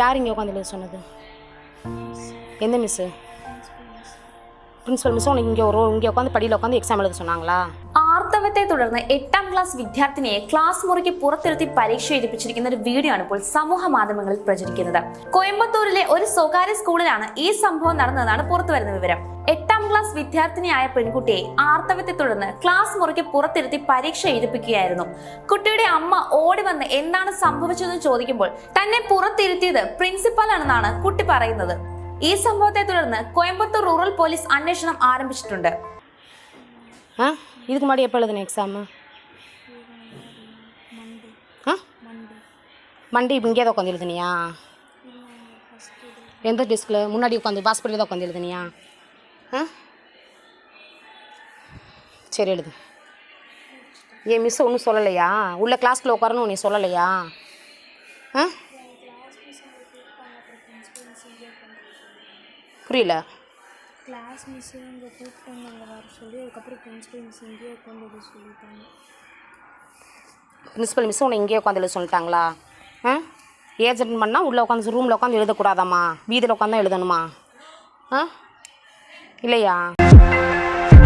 யார் இங்கே உட்காந்து எழுத சொன்னது? எந்த மிஸ்ஸு பிரின்ஸிபல் மிஸ் உனக்கு இங்கே ஒரு இங்கே உட்காந்து படியில் உட்காந்து எக்ஸாம் எழுத சொன்னாங்களா? ആർത്തവത്തെ തുടർന്ന് എട്ടാം ക്ലാസ് വിദ്യാർത്ഥിനിയെ ക്ലാസ് മുറിക്ക് പുറത്തിരുത്തി പരീക്ഷ എഴുതിപ്പിച്ചിരിക്കുന്ന ഒരു വീഡിയോ ആണ് ഇപ്പോൾ സമൂഹ മാധ്യമങ്ങളിൽ പ്രചരിക്കുന്നത്. കോയമ്പത്തൂരിലെ ഒരു സ്വകാര്യ സ്കൂളിലാണ് ഈ സംഭവം നടന്നതെന്നാണ് പുറത്തുവരുന്ന വിവരം. എട്ടാം ക്ലാസ് വിദ്യാർത്ഥിനിയായ പെൺകുട്ടിയെ ആർത്തവത്തെ തുടർന്ന് ക്ലാസ് മുറിക്ക് പുറത്തിരുത്തി പരീക്ഷ എഴുതിപ്പിക്കുകയായിരുന്നു. കുട്ടിയുടെ അമ്മ ഓടി വന്ന് എന്താണ് സംഭവിച്ചതെന്ന് ചോദിക്കുമ്പോൾ തന്നെ പുറത്തിരുത്തിയത് പ്രിൻസിപ്പലാണെന്നാണ് കുട്ടി പറയുന്നത്. ഈ സംഭവത്തെ തുടർന്ന് കോയമ്പത്തൂർ റൂറൽ പോലീസ് അന്വേഷണം ആരംഭിച്ചിട്ടുണ്ട്. ஆ? இதுக்கு முன்னாடி எப்போ எழுதுன எக்ஸாமு ஆ? மண்டே. இப்போ இங்கே தான் உட்காந்து எழுதுனியா? எந்த டெஸ்கில் முன்னாடி உட்காந்து பாஸ்பரியில் தான் உட்காந்து எழுதுனியா? ஆ? சரி எழுது. ஏன் மிஸ் ஒன்றும் சொல்லலையா? உள்ள கிளாஸ்க்குள்ள உட்காரணும் நீ சொல்லலையா? ஆ? புரியல. கிளாஸ் மிஸ்ஸு அங்கே கூப்பிட்டாங்க அங்கே வர சொல்லி அதுக்கப்புறம் பிரின்ஸ்பல் மிஸ் இங்கேயே உட்காந்து எழுத சொல்லிட்டாங்க. பிரின்சிபல் மிஸ் உன்னை இங்கேயே உட்காந்து எழுத சொல்லிட்டாங்களா? ஆ ஏஜென்ட் பண்ணால் உள்ளே உட்காந்து ரூமில் உட்காந்து எழுதக்கூடாதாம்மா? வீதியில் உட்காந்து எழுதணுமா? ஆ? இல்லையா?